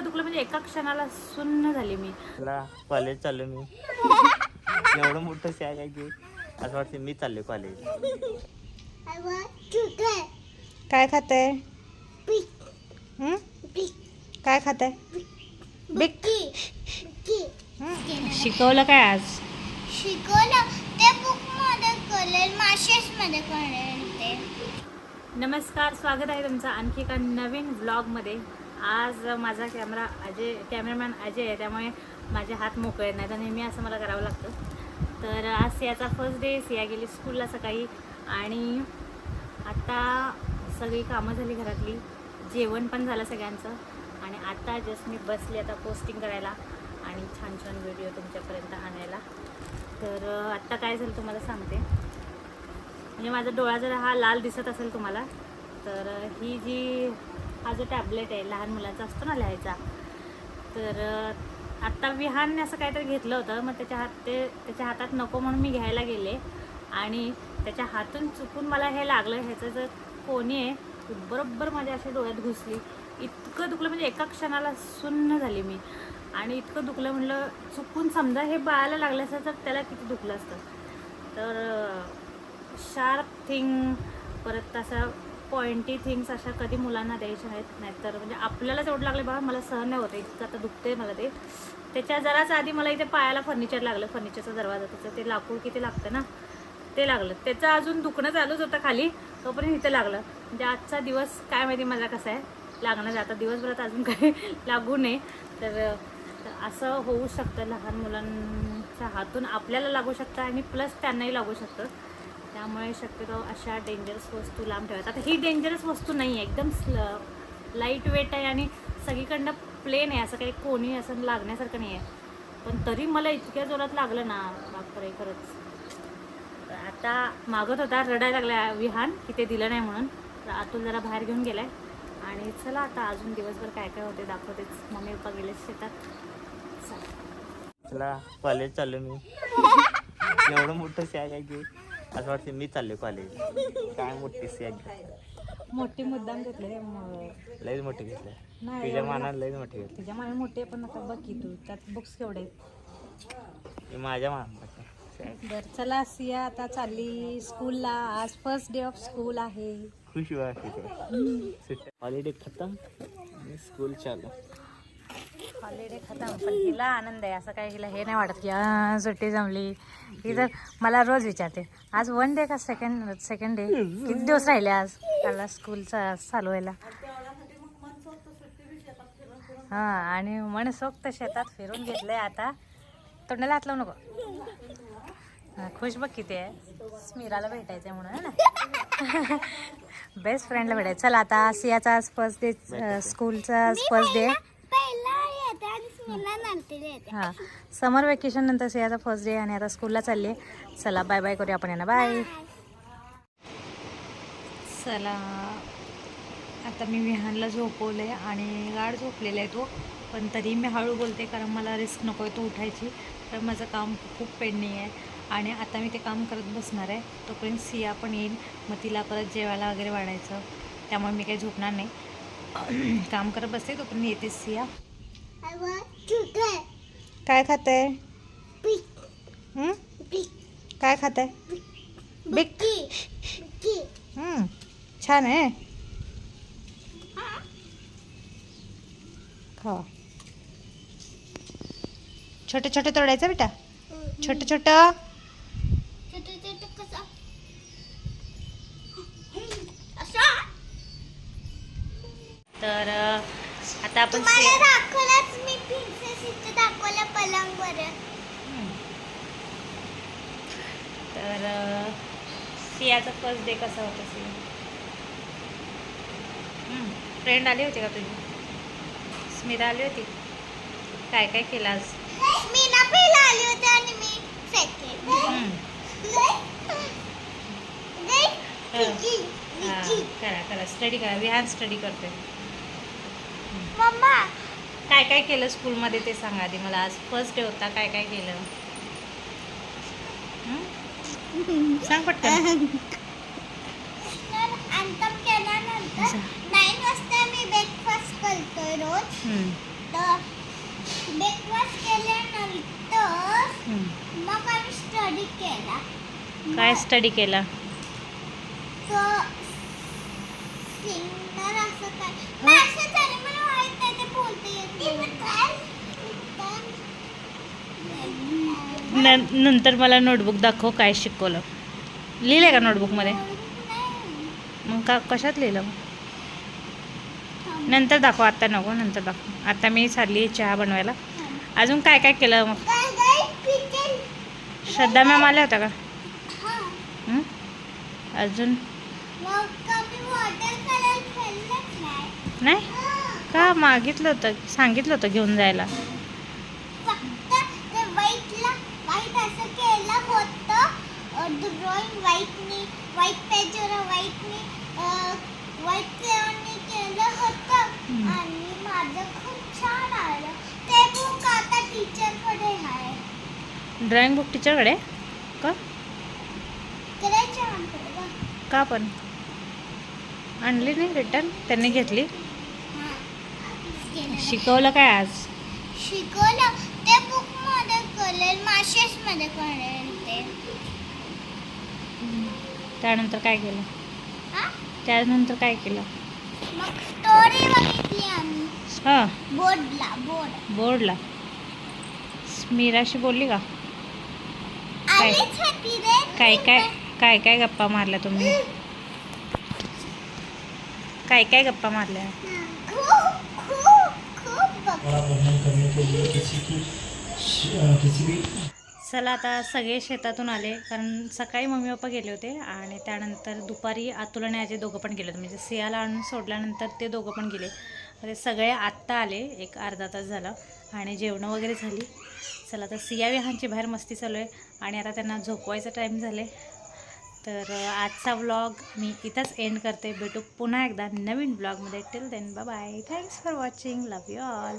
इतकं दुखलं म्हणजे एका क्षणाला सुन्न झाली मी. कॉलेज चाललो मी. एवढं मोठं सॅग आहे की असं वाटतं मी चाललो कॉलेज काय खाते काय खाते बिक शिकवलं काय आज? शिकवलं. ते बुकमध्ये कळेल. माशेस मध्ये कळेल ते. नमस्कार स्वागत आहे तुमचं आणखी एका नवीन व्लॉगमध्ये आज माझा कॅमेरा अजय कॅमेरामॅन अजय आहे त्यामुळे माझे हात मोकळे आहेत नाही तर नेहमी असं मला करावं लागतं. तर आज सियाचा फर्स्ट डे सिया गेली स्कूलला सकाळी आणि आत्ता सगळी कामं झाली घरातली. जेवण पण झालं सगळ्यांचं. आणि आत्ता जस्ट मी बसली आता पोस्टिंग करायला आणि छान छान व्हिडिओ तुमच्यापर्यंत आणायला. तर आत्ता काय झालं तुम्हाला सांगते. म्हणजे माझा डोळा जर हा लाल दिसत असेल तुम्हाला तर ही जी हा जो टॅबलेट आहे लहान मुलांचा असतो ना लिहायचा तर आत्ता विहानने असं काहीतरी घेतलं होतं मग त्याच्या हात ते त्याच्या हातात नको म्हणून मी घ्यायला गेले आणि त्याच्या हातून चुकून मला हे लागलं ह्याचं जर कोणी आहे बरोबर माझ्या अशा डोळ्यात घुसली इतकं दुखलं म्हणजे एका क्षणाला सुन्न झाली मी आणि इतकं दुखलं म्हणलं चुकून समजा हे बाळाला लागलं असतं तर त्याला किती दुखलं असतं. तर शार्प थिंग परत तसा पॉइंटी थिंग्स अशा कधी मुलांना द्यायच्या नाहीत. नाहीतर म्हणजे आपल्याला एवढं लागले बाबा मला सहन नाही होतं इतकं आता दुखते मला ते. त्याच्या जराच आधी मला इथे पायाला फर्निचर लागलं फर्निचरचा दरवाजा त्याचं ते लाकूड किती लागतं ना? ते लागलं. त्याचं अजून दुखणं चालूच होतं खाली तोपर्यंत इथं लागलं. म्हणजे आजचा दिवस काय माहिती माझा कसा आहे? लागणार आता दिवसभरात अजून काही लागू नये. तर असं होऊ शकतं लहान मुलांच्या हातून आपल्याला लागू शकतं आणि प्लस त्यांनाही लागू शकतं. त्यामुळे शक्यतो अशा डेंजरस वस्तू लांब ठेवायचं. आता ही डेंजरस वस्तू नाही आहे एकदम स्ल लाइट वेट आहे आणि सगळीकडनं प्लेन आहे असं काही कोणी असं लागण्यासारखं नाही आहे पण तरी मला इतक्या जोरात लागलं ना बापरे खरंच. आता मागत होता रडायला लागला विहान की ते दिलं नाही म्हणून. तर आतून जरा बाहेर घेऊन गेलाय. आणि चला आता अजून दिवसभर काय काय होते दाखवतेच. मम्मी पप्पा गेले शेतात. चला. चला कॉलेज चाललो मी. एवढं मोठं सॅग आहे की. असं वाटतं मी चाललो कॉलेज काय मोठी सॅग मोठी मुद्दाम घेतले लईच मोठी घेतलं. नाही तुझ्या एवढं मानानं लईच मोठी घेतली. तुझ्या माने मोठे पण आता बघ की तू त्यात बुक्स केवढे आहेत. माझ्या मानानं बर चला सिया आता चालली स्कूलला आज फर्स्ट डे ऑफ स्कूल आहे. खुश हुआ हॉलिडे खतम आणि स्कूल चालू. हॉलिडे खतम. पण हिला आनंद आहे. असं काय हिला हे नाही वाटत की "आ, सुट्टी जमली. ही तर मला रोज विचारते. आज वन डे का सेकंड सेकंड डे किती दिवस राहिले आज? त्याला स्कूलचा चालू व्हायला. हा आणि मनसोक्त शेतात फिरून घेतलंय आता. तोंडाला हात लावू नको. हा, खुश बघ किती आहे. स्मिराला भेटायचंय म्हणून है ना? बेस्ट फ्रेंडला भेटायचं. चला आता सियाचा फर्स्ट डे स्कूलचा फर्स्ट डे पहिला येते आणि स्मिला नंतर येते हां. समर वेकेशन नंतर सियाचा फर्स्ट डे आणि आता स्कूलला चालली आहे चला बाय बाय करूया आपण यांना. बाय चला. आता मी विहानला झोपवलं आहे आणि गाड झोपलेला आहे तो पण तरी मी हळू बोलते कारण मला रिस्क नको आहे तो उठायची. तर माझं काम खूप पेंडिंग आहे. आणि आता मी ते काम करत बसणार आहे. तोपर्यंत सिया पण येईल. मग तिला परत जेवायला वगैरे वाढायचं. त्यामुळे मी काही झोपणार नाही. काम करत बसते तोपर्यंत येते सिया. काय खाते पिक काय खाते बिक हम्म, छान आहे. खा छोटे छोटे तोडायचं बेटा. छोटं छोटं. छोटं छोटं कसं? असं तर आता आपण दाखवलंच मी प्रिन्सेस इथं दाखवलं पलंगवर तर सियाचा फर्स्ट डे कसा होता सिया फ्रेंड आली होती का तुझी? स्मिता आली होती? काय काय केलं आज? मी ना पहिला आली होती आणि मी सेकंड हम्म. करा करा. स्टडी करा. विहान स्टडी करते मम्मा. काय काय केलं स्कूलमध्ये ते सांगा आधी. मला आज फर्स्ट डे होता. काय काय केलं? सांग पटकन. तर अंतम केल्यानंतर नाईन वाजता मी ब्रेकफास्ट करतोय रोज. ब्रेकफास्ट केल्यानंतर हम्म. मग आम्ही स्टडी केला. काय स्टडी केला? तो सिंगर असं काय? नाही, असं झालं मला माहीत नाही ते बोलता येत नाही. न नंतर मला नोटबुक दाखव काय शिकवलं. लिहिलं आहे का नोटबुकमध्ये मग का कशात लिहिलं? नंतर दाखव आत्ता नको नंतर दाखव. आता मी चालली चहा बनवायला. अजून काय काय केलं मग? श्रद्धा मॅम आल्या होत्या का? अजून? नाही? का मागितलं होतं सांगितलं होतं घेऊन जायला फक्त ते व्हाईटला व्हाईट असं केलं होतं ड्रॉइंग व्हाईटनी व्हाईट पेजवर व्हाईटनी व्हाईट क्रेयॉननी केलं होतं. आणि माझं खूप छान आलं. ते बुक आता टीचरकडे आहे. ड्रॉइंग बुक टीचरकडे का? का पण? आणली नाही रिटर्न त्यांनी घेतली. शिकवलं काय आज? शिकवलं. ते बुकमध्ये कळेल. माशेस मध्ये कळेल ते त्यानंतर काय केलं? हा? त्यानंतर काय केलं? मग स्टोरी बघितली आम्ही. हां. बोर्डला बोर्ड. बोर्डला. मीराशी बोलली का? काय? काय काय काय काय गप्पा मारल्या तुम्ही? काय काय गप्पा मारल्या? की किसी भी चला आता सगळे शेतातून आले कारण सकाळी मम्मी पप्पा गेले होते आणि त्यानंतर दुपारी आतुला आणि आजी दोघं पण गेले होते म्हणजे सियाला आणून सोडल्यानंतर ते दोघं पण गेले. ते सगळे आत्ता आले एक अर्धा तास झाला आणि जेवणं वगैरे झाली. चला आता सिया विहानची बाहेर मस्ती चालू आहे आणि आता त्यांना झोपवायचा टाईम झाले तर आजचा व्लॉग मी इथंच एंड करते. भेटू पुन्हा एकदा नवीन ब्लॉगमध्ये till then bye thanks for watching love you all